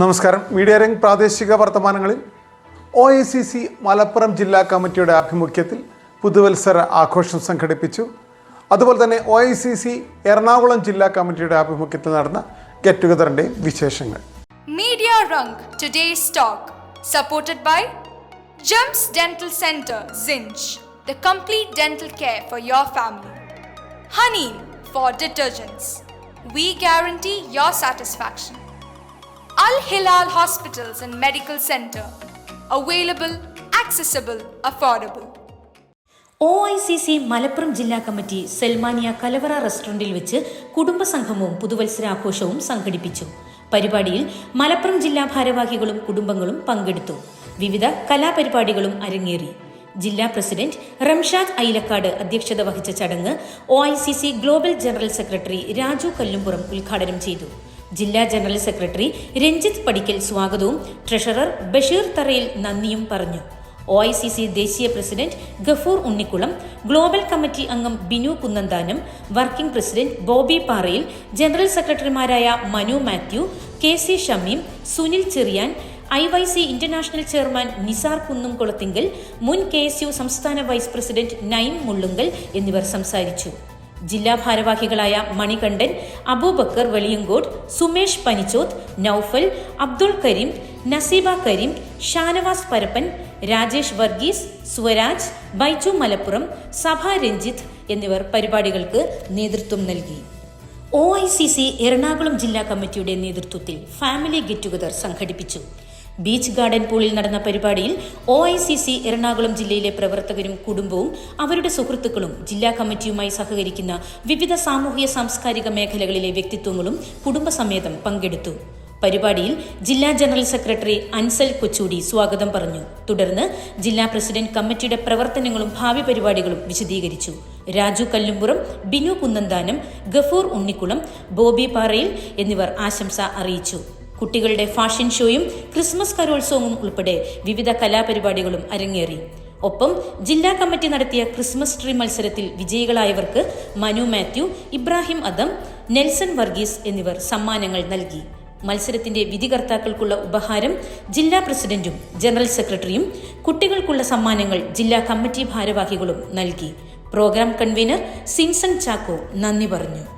നമസ്കാരം. മീഡിയ രംഗ് പ്രാദേശിക വർത്തമാനങ്ങളിൽ O I C C Malappuram ജില്ലാ കമ്മിറ്റിയുടെ ആഭിമുഖ്യത്തിൽ പുതുവത്സര ആഘോഷം സംഘടിപ്പിച്ചു. അതുപോലെ തന്നെ O I C C Ernakulam ജില്ലാ കമ്മിറ്റിയുടെ ആഭിമുഖ്യത്തിൽ നടന്ന ഗെറ്റ് ടുഗദറിന്റെ വിശേഷങ്ങൾ. Media Rang today stock supported by Gems dental centre Sinch the complete dental care for your family honey for detergents we guarantee your satisfaction Al Hilal Hospitals and Medical Center. Available, accessible, affordable. O I C C Malappuram ജില്ലാ committee സെൽമാനിയ കലവറ റെസ്റ്റോറന്റിൽ വെച്ച് കുടുംബസംഗമവും പുതുവത്സരാഘോഷവും സംഘടിപ്പിച്ചു പരിപാടിയിൽ മലപ്പുറം ജില്ലാ ഭാരവാഹികളും കുടുംബങ്ങളും പങ്കെടുത്തു വിവിധ കലാപരിപാടികളും അരങ്ങേറി ജില്ലാ പ്രസിഡന്റ് റംഷാദ് ഐലക്കാട് അധ്യക്ഷത വഹിച്ച ചടങ്ങ് O global general secretary Raju Kallumpuram ഉദ്ഘാടനം ചെയ്തു ജില്ലാ ജനറൽ സെക്രട്ടറി രഞ്ജിത്ത് പടിക്കൽ സ്വാഗതവും ട്രഷറർ ബഷീർ തറയിൽ നന്ദിയും പറഞ്ഞു. ഒ ഐ സി സി ദേശീയ president Gafoor Unnikulam global committee അംഗം Binu Kunnanthanam working president Boby Parayil general സെക്രട്ടറിമാരായ Manu Mathew K C Shameem Sunil Cherian I Y C international chairman Nisar Kunnum Kolathingal മുൻ K S U സംസ്ഥാന vice president Nain Mullunkal എന്നിവർ സംസാരിച്ചു. ജില്ലാ ഭാരവാഹികളായ മണികണ്ഠൻ അബൂബക്കർ വെളിയങ്കോട് സുമേഷ് പനിച്ചോത്ത് നൌഫൽ അബ്ദുൾ കരീം നസീബ കരീം ഷാനവാസ് പരപ്പൻ രാജേഷ് വർഗീസ് സ്വരാജ് ബൈജു മലപ്പുറം സഭ രഞ്ജിത്ത് എന്നിവർ പരിപാടികൾക്ക് നേതൃത്വം നൽകി. O I C C Ernakulam ജില്ലാ കമ്മിറ്റിയുടെ നേതൃത്വത്തിൽ ഫാമിലി ഗെറ്റ് ടുഗദർ സംഘടിപ്പിച്ചു. ബീച്ച് ഗാർഡൻ പൂളിൽ നടന്ന പരിപാടിയിൽ O I C C Ernakulam ജില്ലയിലെ പ്രവർത്തകരും കുടുംബവും അവരുടെ സുഹൃത്തുക്കളും ജില്ലാ കമ്മിറ്റിയുമായി സഹകരിക്കുന്ന വിവിധ സാമൂഹിക സാംസ്കാരിക മേഖലകളിലെ വ്യക്തിത്വങ്ങളും കുടുംബസമേതം പങ്കെടുത്തു. പരിപാടിയിൽ ജില്ലാ ജനറൽ സെക്രട്ടറി അൻസൽ കൊച്ചൂടി സ്വാഗതം പറഞ്ഞു. തുടർന്ന് ജില്ലാ പ്രസിഡന്റ് കമ്മിറ്റിയുടെ പ്രവർത്തനങ്ങളും ഭാവി പരിപാടികളും വിശദീകരിച്ചു. രാജു കല്ലുംപുറം ബിനു കുന്നന്താനം ഗഫൂർ ഉണ്ണിക്കുളം ബോബി പാറയിൽ എന്നിവർ ആശംസ അറിയിച്ചു. കുട്ടികളുടെ ഫാഷൻ ഷോയും ക്രിസ്മസ് കലോത്സവവും ഉൾപ്പെടെ വിവിധ കലാപരിപാടികളും അരങ്ങേറി. ഒപ്പം ജില്ലാ കമ്മിറ്റി നടത്തിയ ക്രിസ്മസ് ട്രീ മത്സരത്തിൽ വിജയികളായവർക്ക് മനു മാത്യു ഇബ്രാഹിം അദം നെൽസൺ വർഗീസ് എന്നിവർ സമ്മാനങ്ങൾ നൽകി. മത്സരത്തിന്റെ വിധികർത്താക്കൾക്കുള്ള ഉപഹാരം ജില്ലാ പ്രസിഡന്റും ജനറൽ സെക്രട്ടറിയും കുട്ടികൾക്കുള്ള സമ്മാനങ്ങൾ ജില്ലാ കമ്മിറ്റി ഭാരവാഹികളും നൽകി. പ്രോഗ്രാം കൺവീനർ സിൻസൺ ചാക്കോ നന്ദി പറഞ്ഞു.